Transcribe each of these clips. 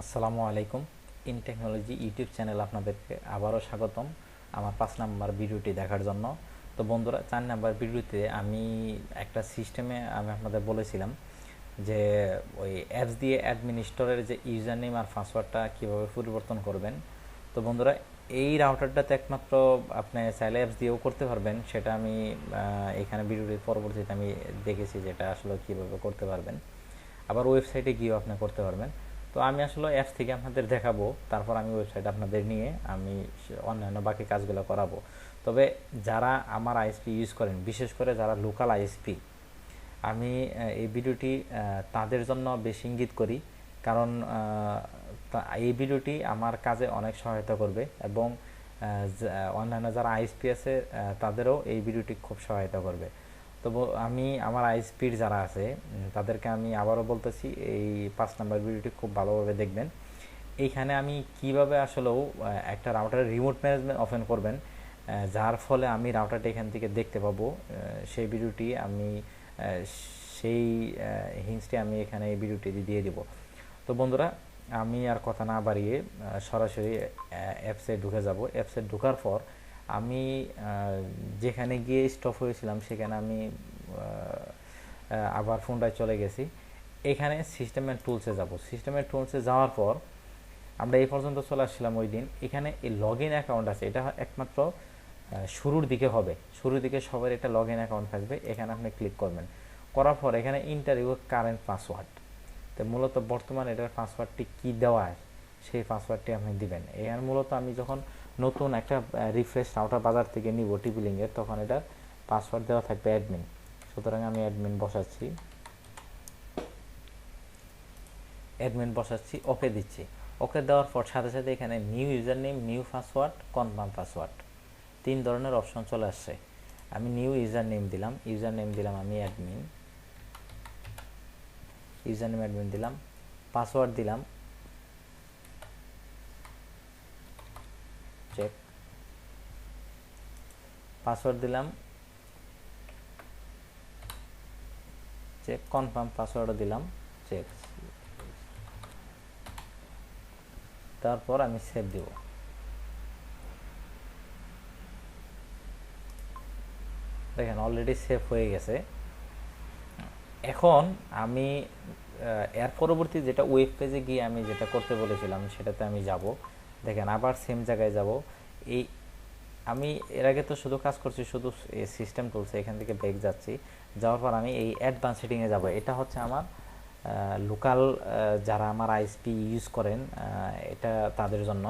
আসসালামু আলাইকুম। In technology YouTube channel আপনাদেরকে আবারও স্বাগতম আমার পাঁচ নাম্বার ভিডিওটি দেখার জন্য। তো বন্ধুরা, চার নাম্বার ভিডিওতে আমি একটা সিস্টেমে আমি আপনাদের বলেছিলাম যে ওই অ্যাপস দিয়ে অ্যাডমিনিস্টরের যে ইউজার নেম আর পাসওয়ার্ডটা কীভাবে পরিবর্তন করবেন। তো বন্ধুরা, এই রাউটারটাতে একমাত্র আপনি চাইলে অ্যাপস দিয়েও করতে পারবেন। সেটা আমি এখানে ভিডিওটির পরবর্তীতে আমি দেখেছি যেটা আসলে কীভাবে করতে পারবেন। আবার ওয়েবসাইটে গিয়েও আপনি করতে পারবেন। তো আমি আসলে অ্যাপস থেকে আপনাদের দেখাবো, তারপর আমি ওয়েবসাইট আপনাদের নিয়ে আমি অন্যান্য বাকি কাজগুলো করাবো। তবে যারা আমার আইএসপি ইউজ করেন, বিশেষ করে যারা লোকাল আইএসপি আমি এই ভিডিওটি তাদের জন্য বেশি ইঙ্গিত করি। কারণ এই ভিডিওটি আমার কাজে অনেক সহায়তা করবে এবং অন্যান্য যারা আইএসপি আছে তাদেরও এই ভিডিওটি খুব সহায়তা করবে। তো আমি আমার আইএসপির যারা আছে তাদেরকে আমি আবারও বলতেছি, এই পাঁচ নাম্বার ভিডিওটি খুব ভালোভাবে দেখবেন। এইখানে আমি কীভাবে আসলেও একটা রাউটারের রিমোট ম্যানেজমেন্ট ওপেন করবেন যার ফলে আমি রাউটারটা এখান থেকে দেখতে পাবো সেই ভিডিওটি আমি সেই হিংসটি আমি এখানে এই ভিডিওটি দিয়ে দিব। তো বন্ধুরা, আমি আর কথা না বাড়িয়ে সরাসরি অ্যাপসে ঢুকে যাব। অ্যাপসে ঢোকার পর আমি যেখানে গিয়ে স্টপ হয়েছিলাম, সেখানে আমি আবার ফোনটায় চলে গেছি। এখানে সিস্টেমের টুলসে যাব। সিস্টেমের টুলসে যাওয়ার পর আমরা এই পর্যন্ত চলে আসছিলাম ওই দিন। এখানে এই লগ ইন অ্যাকাউন্ট আছে। এটা একমাত্র শুরুর দিকে হবে। শুরুর দিকে সবার এটা লগ ইন অ্যাকাউন্ট থাকবে। এখানে আপনি ক্লিক করবেন। করার পর এখানে ইন্টারভিউ কারেন্ট পাসওয়ার্ড তো মূলত বর্তমানে এটার পাসওয়ার্ডটি কী দেওয়া সেই পাসওয়ার্ডটি আপনি দিবেন। এখানে মূলত আমি যখন নতুন একটা রিফ্রেশ রাউটার বাজার থেকে নিব টিপি লিঙ্কের তখন এটার পাসওয়ার্ড দেওয়া থাকবে অ্যাডমিন সুতরাং আমি অ্যাডমিন বসাচ্ছি। অ্যাডমিন বসাচ্ছি ওকে দিচ্ছি। ওকে দেওয়ার পর সাথে সাথে এখানে new user name new password confirm password তিন ধরনের অপশন চলে আসছে। আমি নিউ ইউজার নেম দিলাম ইউজার নেম দিলাম আমি অ্যাডমিন ইউজার নেম অ্যাডমিন দিলাম। পাসওয়ার্ড দিলাম। চেক পাসওয়ার্ড দিলাম। চেক কনফার্ম পাসওয়ার্ডও দিলাম। চেক তারপর আমি সেভ দিব। দেখেন অলরেডি সেভ হয়ে গেছে। এখন আমি এর পরবর্তী যেটা ওয়েব পেজে গিয়ে আমি যেটা করতে বলেছিলাম, সেটাতে আমি যাব। দেখেন, আবার সেম জায়গায় যাব। এই, আমি এর আগে তো শুধু কাজ করছি, শুধু সিস্টেম টুলসে এখান থেকে ব্যাক যাচ্ছি। যাওয়ার পর আমি এই অ্যাডভান্স সেটিংয়ে যাব। এটা হচ্ছে আমার লোকাল যারা আমার আইএসপি ইউজ করেন এটা তাদের জন্য।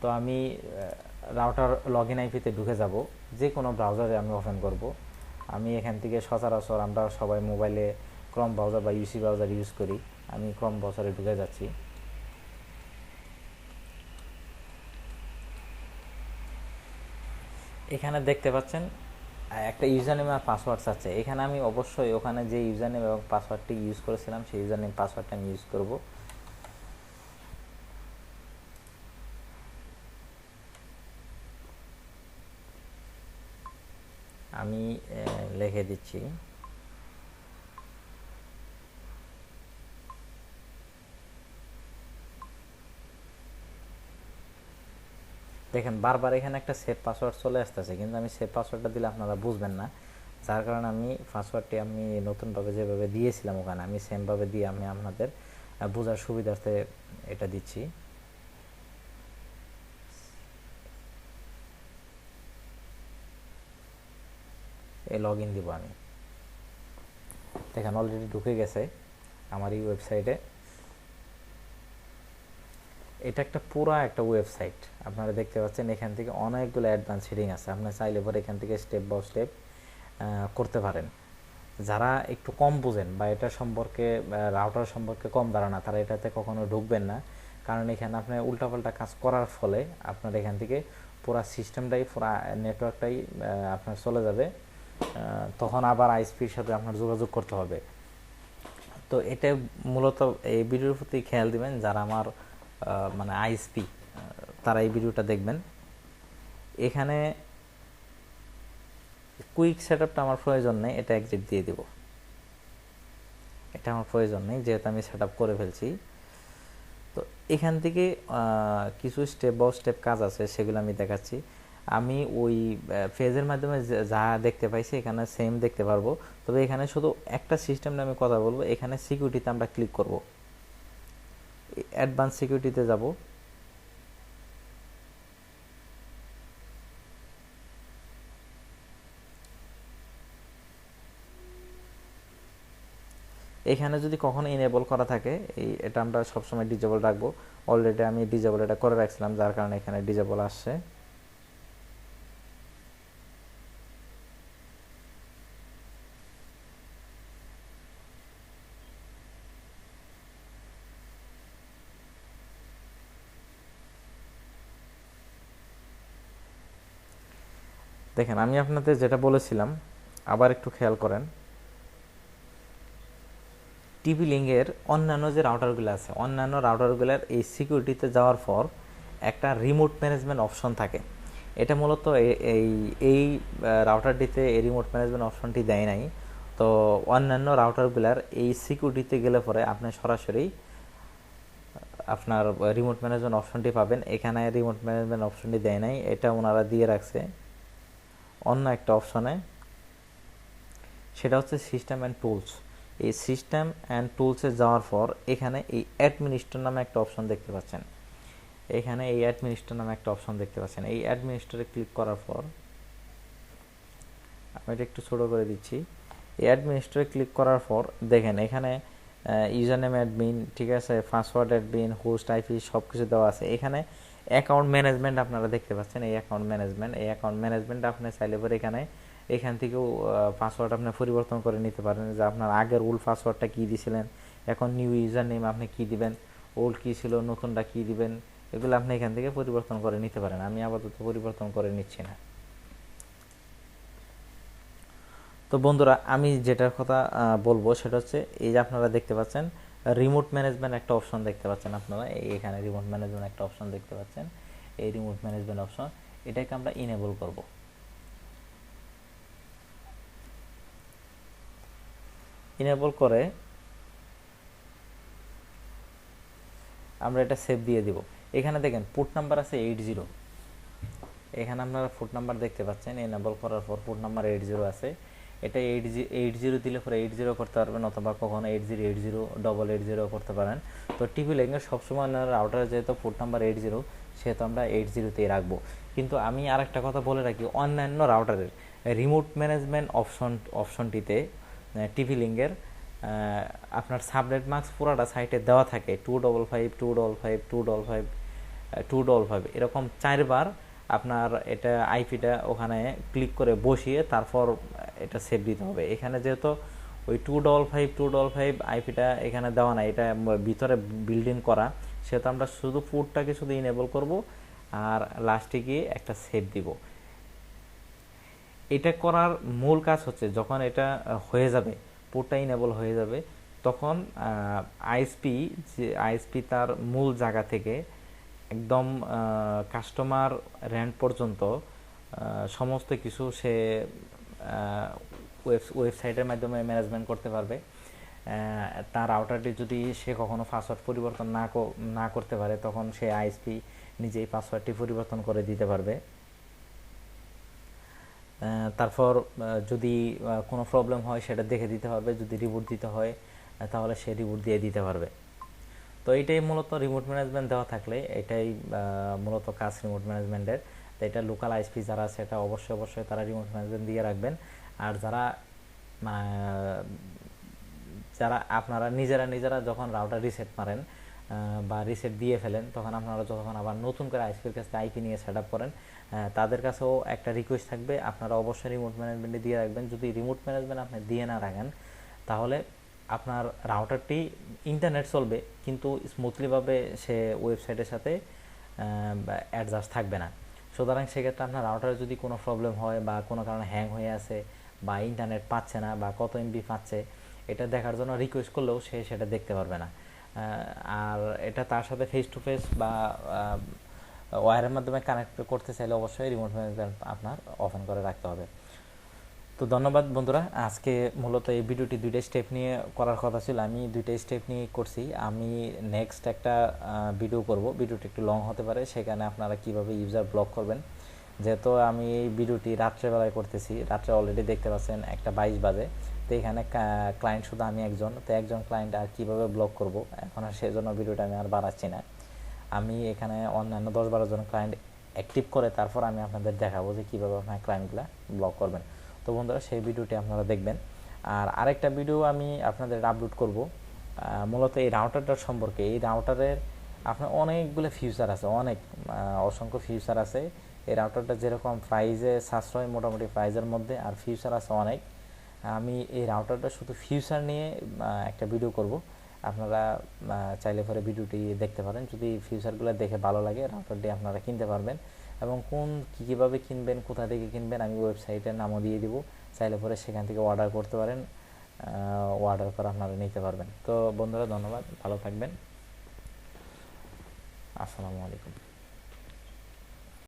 তো আমি রাউটার লগ ইন আইপিতে ঢুকে যাব। যে কোনো ব্রাউজারে আমি ওপেন করব। আমি এখান থেকে সচরাচর আমরা সবাই মোবাইলে ক্রম ব্রাউজার বা ইউসি ব্রাউজার ইউজ করি। আমি ক্রম ব্রাউজারে ঢুকে যাচ্ছি। এখানে দেখতে পাচ্ছেন একটা ইউজার নেম আর পাসওয়ার্ড আছে। এখানে আমি অবশ্যই ওখানে যে ইউজার নেম এবং পাসওয়ার্ডটি ইউজ করেছিলাম, সেই ইউজার নেম পাসওয়ার্ডটা আমি ইউজ করব। আমি লিখে দিচ্ছি। দেখেন, বারবার এখানে একটা সেভ পাসওয়ার্ড চলে আসতেছে, কিন্তু আমি সেভ পাসওয়ার্ডটা দিলে আপনারা বুঝবেন না। যার কারণে আমি পাসওয়ার্ডটি আমি নতুনভাবে যেভাবে দিয়েছিলাম ওখানে, আমি সেমভাবে দিয়ে আমি আপনাদের বোঝার সুবিধার্থে এটা দিচ্ছি। এই লগ ইন দিব আমি। দেখেন অলরেডি ঢুকে গেছে আমার এই ওয়েবসাইটে এটা একটা পুরো একটা ওয়েবসাইট আপনারা দেখতে পাচ্ছেন এখান থেকে অনেকগুলো অ্যাডভান্স সেটিং আছে। আপনারা চাইলে পরে এখান থেকে স্টেপ বাই স্টেপ করতে পারেন। যারা একটু কম বুঝেন বা এটা সম্পর্কে রাউটার সম্পর্কে কম ধারণা, তারা এটাতে কখনো ঢুকবেন না। কারণ এখানে আপনি উল্টাপাল্টা কাজ করার ফলে আপনার এখান থেকে পুরা সিস্টেমটাই পুরা নেটওয়ার্কটাই আপনার চলে যাবে। তখন আবার আইএসপির সাথে আপনার যোগাযোগ করতে হবে। তো এটা মূলত এই ভিডিওর প্রতি খেয়াল দিবেন। যারা আমার মানে আইএসপি তারা এই ভিডিওটা দেখবেন। এখানে কুইক সেটআপটা আমার প্রয়োজন নেই, এটা এক্সিট দিয়ে দিব। এটা আমার প্রয়োজন নেই, যেহেতু আমি সেট করে ফেলছি। তো এখান থেকে কিছু স্টেপ বাই স্টেপ কাজ আছে, সেগুলো আমি দেখাচ্ছি। আমি ওই ফেজের মাধ্যমে যা দেখতে পাইছি, এখানে সেম দেখতে পারব। তবে এখানে শুধু একটা সিস্টেম নিয়ে আমি কথা বলব, এখানে সিকিউরিটিতে আমরা ক্লিক করব। অ্যাডভান্স সিকিউরিটিতে যাব। এখানে যদি কখনো ইনেবল করা থাকে, এই এটা আমরা সবসময় ডিজেবল রাখব। অলরেডি আমি ডিজেবল এটা করে রাখছিলাম, যার কারণে এখানে ডিজেবল আসছে। দেখেন, আমি আপনাদের যেটা বলেছিলাম, আবার একটু খেয়াল করেন। টিভি লিঙ্কের অন্যান্য যে রাউটারগুলো আছে, অন্যান্য রাউটারগুলোর এই সিকিউরিটিতে যাওয়ার পর একটা রিমোট ম্যানেজমেন্ট অপশন থাকে। এটা মূলত এই এই রাউটারটিতে এই রিমোট ম্যানেজমেন্ট অপশনটি দেয় নাই। তো অন্যান্য রাউটারগুলোর এই সিকিউরিটিতে গেলে পরে আপনি সরাসরি, আপনার রিমোট ম্যানেজমেন্ট অপশনটি পাবেন। এখানে রিমোট ম্যানেজমেন্ট অপশনটি দেয় নাই, এটা ওনারা দিয়ে রাখছে। অন্য একটা অপশনে সেটা হচ্ছে সিস্টেম অ্যান্ড টুলস এই সিস্টেম অ্যান্ড টুলসে যাওয়ার পর এখানে এই অ্যাডমিনিস্ট্রেটর নামে একটা অপশন দেখতে পাচ্ছেন। এখানে এই অ্যাডমিনিস্ট্রেটর নামে একটা অপশন দেখতে পাচ্ছেন। এই অ্যাডমিনিস্ট্রেটরে ক্লিক করার পর, আমি এটা একটু ছোট করে দিচ্ছি। এই অ্যাডমিনিস্ট্রেটরে ক্লিক করার পর দেখেন এখানে ইউজার নেম অ্যাডমিন ঠিক আছে পাসওয়ার্ড অ্যাডমিন হোস্ট আইপি সব কিছু দেওয়া আছে। এখানে অ্যাকাউন্ট ম্যানেজমেন্ট আপনারা দেখতে পাচ্ছেন, এই অ্যাকাউন্ট ম্যানেজমেন্ট এই অ্যাকাউন্ট ম্যানেজমেন্ট আপনি চাইলে পরে এখানে, এখান থেকেও পাসওয়ার্ড আপনি পরিবর্তন করে নিতে পারেন। যে আপনার আগের ওল্ড পাসওয়ার্ডটা কী দিয়েছিলেন এখন নিউ ইউজার নেম আপনি কী দিবেন ওল্ড কী ছিল, নতুনটা কী দিবেন, এগুলো আপনি এখান থেকে পরিবর্তন করে নিতে পারেন। আমি আপাতত পরিবর্তন করে নিচ্ছি না। তো বন্ধুরা, আমি যেটার কথা বলব সেটা হচ্ছে, এই যে আপনারা দেখতে পাচ্ছেন রিমোট ম্যানেজমেন্ট একটা অপশন দেখতে পাচ্ছেন আপনারা। এখানে রিমোট ম্যানেজমেন্ট একটা অপশন দেখতে পাচ্ছেন। এই রিমোট ম্যানেজমেন্ট অপশন এটাকে আমরা ইনেবল করব। ইনেবল করে আমরা এটা সেভ দিয়ে দিব। এখানে দেখেন পোর্ট নাম্বার আছে এইট জিরো এখানে আপনারা ফুট নাম্বার দেখতে পাচ্ছেন এনেবল করার পর পোর্ট নাম্বার এইট জিরো আছে। এটা এইট জি এইট জিরো দিলে পরে এইট জিরো করতে পারবেন অথবা কখনো eight zero eight zero double eight zero করতে পারেন। তো টিভি লেগে সবসময় রাউটার যেহেতু পোর্ট নাম্বার এইট জিরো সেহেতু আমরা এইট জিরোতেই রাখব। কিন্তু আমি আর একটা কথা বলে রাখি, অন্যান্য রাউটারের রিমোট ম্যানেজমেন্ট অপশন অপশনটিতে টিভি লিঙ্কের আপনার সাবনেট মার্কস পুরোটা সাইটে দেওয়া থাকে। Two double five two double five two double five two double five এরকম চারবার আপনার এটা আইপিটা ওখানে ক্লিক করে বসিয়ে তারপর এটা সেভ দিতে হবে। এখানে যেহেতু ওই two double five two double five আইপিটা এখানে দেওয়া নাই, এটা ভিতরে বিল্ডিং করা, সেহেতু আমরা শুধু পুটটাকে শুধু ইনেবল করব আর লাস্টে গিয়ে একটা সেভ দিব। এটা করার মূল কাজ হচ্ছে যখন এটা হয়ে যাবে পোর্টটা ইনেবল হয়ে যাবে, তখন আইএসপি যে আইএসপি তার মূল জায়গা থেকে একদম কাস্টমার র্যান্ড পর্যন্ত সমস্ত কিছু সে ওয়েবসাইটের মাধ্যমে ম্যানেজমেন্ট করতে পারবে। তার আউটারটি যদি সে কখনো পাসওয়ার্ড পরিবর্তন না না করতে পারে, তখন সে আইএসপি নিজেই পাসওয়ার্ডটি পরিবর্তন করে দিতে পারবে। তারপর যদি কোনো প্রবলেম হয়, সেটা দেখে দিতে পারবে। যদি রিবুট দিতে হয় তাহলে সে রিবুট দিয়ে দিতে পারবে। তো এইটাই মূলত রিমোট ম্যানেজমেন্ট দেওয়া থাকলে, এটাই মূলত কাজ রিমোট ম্যানেজমেন্টের তো এটা লোকাল আইএসপি যারা আছে, এটা অবশ্যই অবশ্যই তারা রিমোট ম্যানেজমেন্ট দিয়ে রাখবেন। আর যারা যারা আপনারা নিজেরা নিজেরা যখন রাউটার রিসেট মারেন বা রিসেট দিয়ে ফেলেন, তখন আপনারা যখন আবার নতুন করে আইএসপির কাছে আইপি নিয়ে সেট আপ করেন তাদের কাছেও একটা রিকোয়েস্ট থাকবে। আপনারা অবশ্যই রিমোট ম্যানেজমেন্টে দিয়ে রাখবেন। যদি রিমোট ম্যানেজমেন্ট আপনি দিয়ে না রাখেন, তাহলে আপনার রাউটারটি ইন্টারনেট চলবে, কিন্তু স্মুথলিভাবে সে ওয়েবসাইটের সাথে অ্যাডজাস্ট থাকবে না। সুতরাং সেক্ষেত্রে আপনার রাউটারে যদি কোনো প্রবলেম হয় বা কোনো কারণে হ্যাং হয়ে আছে বা ইন্টারনেট পাচ্ছে না বা কত এমবি পাচ্ছে, এটা দেখার জন্য রিকোয়েস্ট করলেও সে সেটা দেখতে পারবে না। আর এটা তার সাথে ফেস টু ফেস বা ওয়্যারের মাধ্যমে কানেক্ট করতে চাইলে অবশ্যই রিমোট আপনার ওপেন করে রাখতে হবে। তো ধন্যবাদ বন্ধুরা। আজকে মূলত এই ভিডিওটি দুইটা স্টেপ নিয়ে করার কথা ছিল। আমি দুইটা স্টেপ নিয়ে করছি। আমি নেক্সট একটা ভিডিও করব। ভিডিওটি একটু লং হতে পারে। সেখানে আপনারা কীভাবে ইউজার ব্লক করবেন। যেহেতু আমি এই ভিডিওটি রাত্রেবেলায় করতেছি, রাত্রে অলরেডি দেখতে পাচ্ছেন একটা বাইশ বাজে। তো এখানে ক্লায়েন্ট শুধু আমি একজন। তো একজন ক্লায়েন্ট আর কীভাবে ব্লক করব? এখন আর সেজন্য ভিডিওটা আমি আর বাড়াচ্ছি না। আমি এখানে অন্যান্য দশ বারো জন ক্লায়েন্ট অ্যাক্টিভ করে তারপর আমি আপনাদের দেখাবো যে কীভাবে আপনার ক্লায়েন্টগুলো ব্লক করবেন। তো বন্ধুরা, সেই ভিডিওটি আপনারা দেখবেন। আর আরেকটা ভিডিও আমি আপনাদের আপলোড করব মূলত এই রাউটারটার সম্পর্কে। এই রাউটারের আপনার অনেকগুলো ফিউচার আছে, অনেক অসংখ্য ফিউচার আছে। এই রাউটারটা যেরকম প্রাইজে সাশ্রয়, মোটামুটি প্রাইজের মধ্যে, আর ফিউচার আছে অনেক। আমি এই রাউটারটা শুধু ফিউচার নিয়ে একটা ভিডিও করব। আপনারা চাইলে পরে ভিডিওটি দেখতে পারেন। যদি ফিউচারগুলো দেখে ভালো লাগে রাউটারটি আপনারা কিনতে পারবেন। এবং কোন, কী, কীভাবে কিনবেন, কোথা থেকে কিনবেন, আমি ওয়েবসাইটের নামও দিয়ে দিব। চাইলে পরে সেখান থেকে অর্ডার করতে পারেন অর্ডার করে আপনারা নিতে পারবেন। তো বন্ধুরা, ধন্যবাদ। ভালো থাকবেন। আসসালামু আলাইকুম।